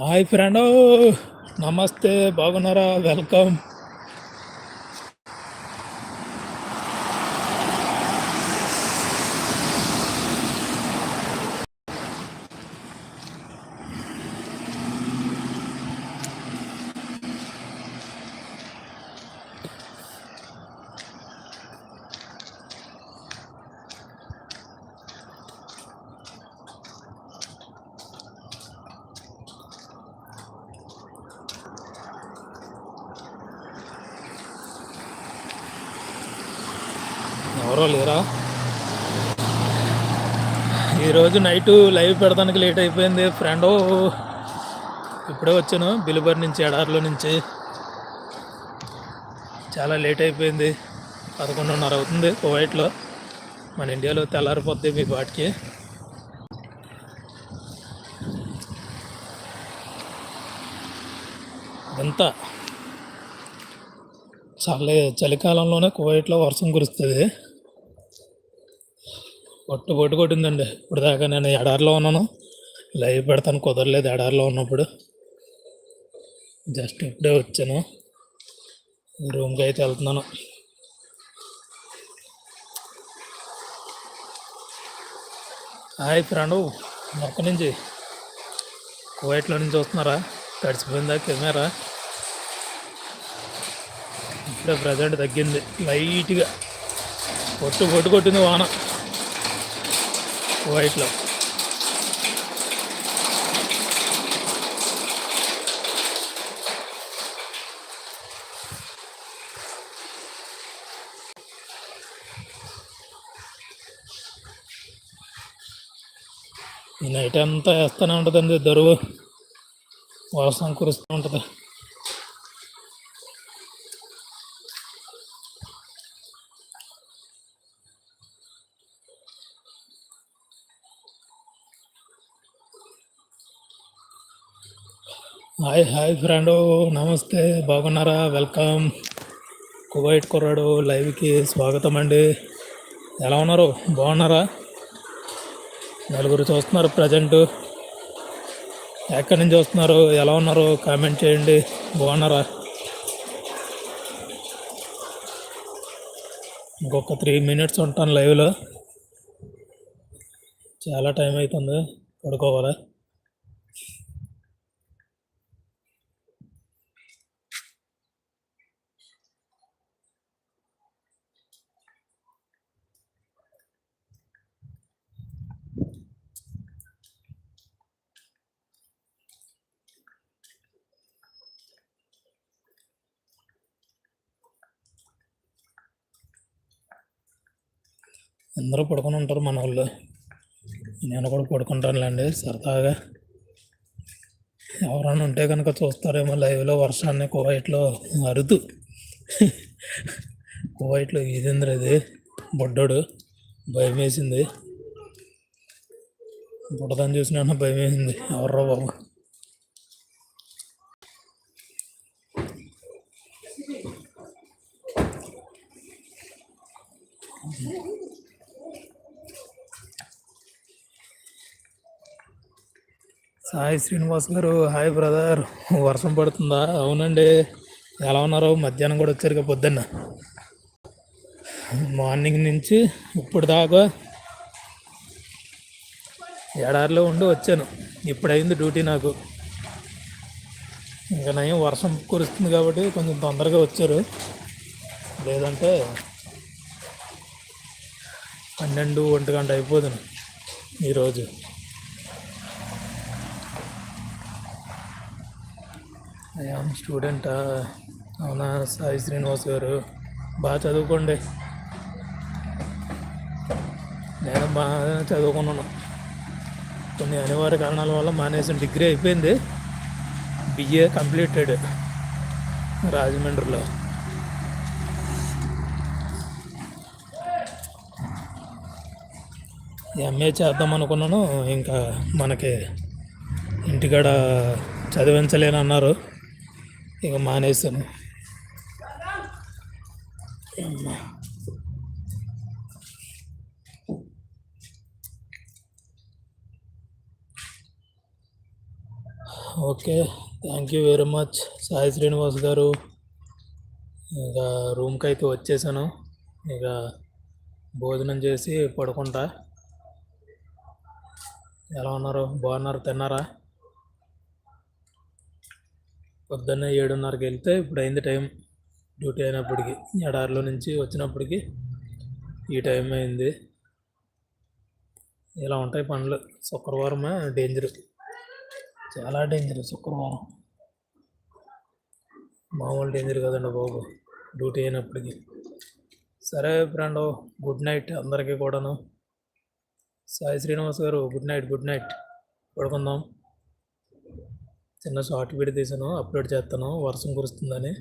Hi friend నమస్తే బాగున్నారా? Welcome. ఎవరో లేరా? ఈరోజు నైట్ లైవ్ పెడతానికి లేట్ అయిపోయింది ఫ్రెండ్. ఇప్పుడే వచ్చాను బిలుబర్ నుంచి ఎడారిలో నుంచి. చాలా లేట్ అయిపోయింది పదకొండున్నర అవుతుంది కువైట్లో. మన ఇండియాలో తెల్లారిపోద్ది మీ బాటికి ఎంత చల్ల చలికాలంలోనే కువైట్లో వర్షం కురుస్తుంది. కొట్టు పొట్టు కొట్టిందండి ఇప్పుడు దాకా నేను ఎడారిలో ఉన్నాను. లైవ్ పెడతాను కుదరలేదు ఎడారిలో ఉన్నప్పుడు. జస్ట్ ఇప్పుడే వచ్చాను. రూమ్కి అయితే వెళ్తున్నాను. హాయ్ ఫ్రెండ్ మొక్క నుంచి కువైట్లో నుంచి వస్తున్నారా? తడిచిపోయిందా కెమెరా ఇప్పుడే ప్రజెంట్ తగ్గింది. లైట్గా పొట్టు పొట్టు కొట్టింది వాన. వైట్లో. ఈ నైట్ అంతా వేస్తూనే ఉంటుందండి దరువు. వాసన కురుస్తూ ఉంటుంది. హాయ్ హాయ్ ఫ్రెండ్ నమస్తే బాగున్నారా? వెల్కమ్. కువైట్ కుర్రాడు లైవ్కి స్వాగతం అండి. ఎలా ఉన్నారు? బాగున్నారా? నలుగురు చూస్తున్నారు ప్రజెంట్. ఎక్కడి నుంచి వస్తున్నారు ఎలా ఉన్నారు? కామెంట్ చేయండి. బాగున్నారా? ఇంకొక త్రీ మినిట్స్ ఉంటాను లైవ్లో. చాలా టైం అవుతుంది పడుకోవాలా? అందరూ పడుకొని ఉంటారు మన వాళ్ళు. నేను కూడా పడుకుంటానులేండి సరదాగా. ఎవరైనా ఉంటే కనుక చూస్తారేమో లైవ్లో వర్షాన్ని కువైట్లో అరుదు కువైట్లో ఇదేంద్ర ఇది? బొడ్డోడు. భయం వేసింది. బుడదని చూసిన భయం వేసింది. ఎవర్రా బాబు? సాయి శ్రీనివాస్ గారు హాయ్ బ్రదర్. వర్షం పడుతుందా? అవునండి. ఎలా ఉన్నారు? మధ్యాహ్నం కూడా వచ్చారు కదా పొద్దున్న. మార్నింగ్ నుంచి ఇప్పుడు దాకా ఎడారిలో ఉండి వచ్చాను. ఇప్పుడైంది డ్యూటీ నాకు. ఇంకా నయం వర్షం కురుస్తుంది కాబట్టి కొంచెం తొందరగా వచ్చారు. లేదంటే పన్నెండు ఒంటి గంట అయిపోతుంది ఈరోజు. ఐఆమ్ స్టూడెంటా? అవునా? సాయి శ్రీనివాస్ గారు. బాగా చదువుకోండి. నేను బాగా చదువుకున్నాను. కొన్ని అనివార్య కారణాల వల్ల మానేసిన డిగ్రీ అయిపోయింది. బిఏ కంప్లీటెడ్ రాజమండ్రిలో. ఎంఏ చేద్దాం అనుకున్నాను. ఇంకా మనకి ఇంటికాడ చదివించలేనన్నారు. ఇక మానేశాను. Okay thank you very much Sai Srinivas garu ఇక రూమ్కి అయితే వచ్చేసాను. ఇక భోజనం చేసి పడుకుంటా. ఎలా ఉన్నారు? బాగున్నారు? తిన్నారా? పొద్దున్నే ఏడున్నరకి వెళ్తే ఇప్పుడు అయింది టైం డ్యూటీ అయినప్పటికీ ఎడారిలో నుంచి వచ్చినప్పటికీ ఈ టైం అయింది. ఇలా ఉంటాయి పనులు. శుక్రవారమే డేంజర్ చాలా డేంజర్ శుక్రవారం. మామూలు డేంజర్ కదండి బాబు. డ్యూటీ అయినప్పటికీ. సరే ఫ్రెండ్ గుడ్ నైట్ అందరికీ కూడాను. సాయి శ్రీనివాస్ గారు గుడ్ నైట్ గుడ్ నైట్ పడుకుందాం. చిన్న షార్ట్ వీడియో తీసాను అప్లోడ్ చేస్తాను వర్షం కురుస్తుందని.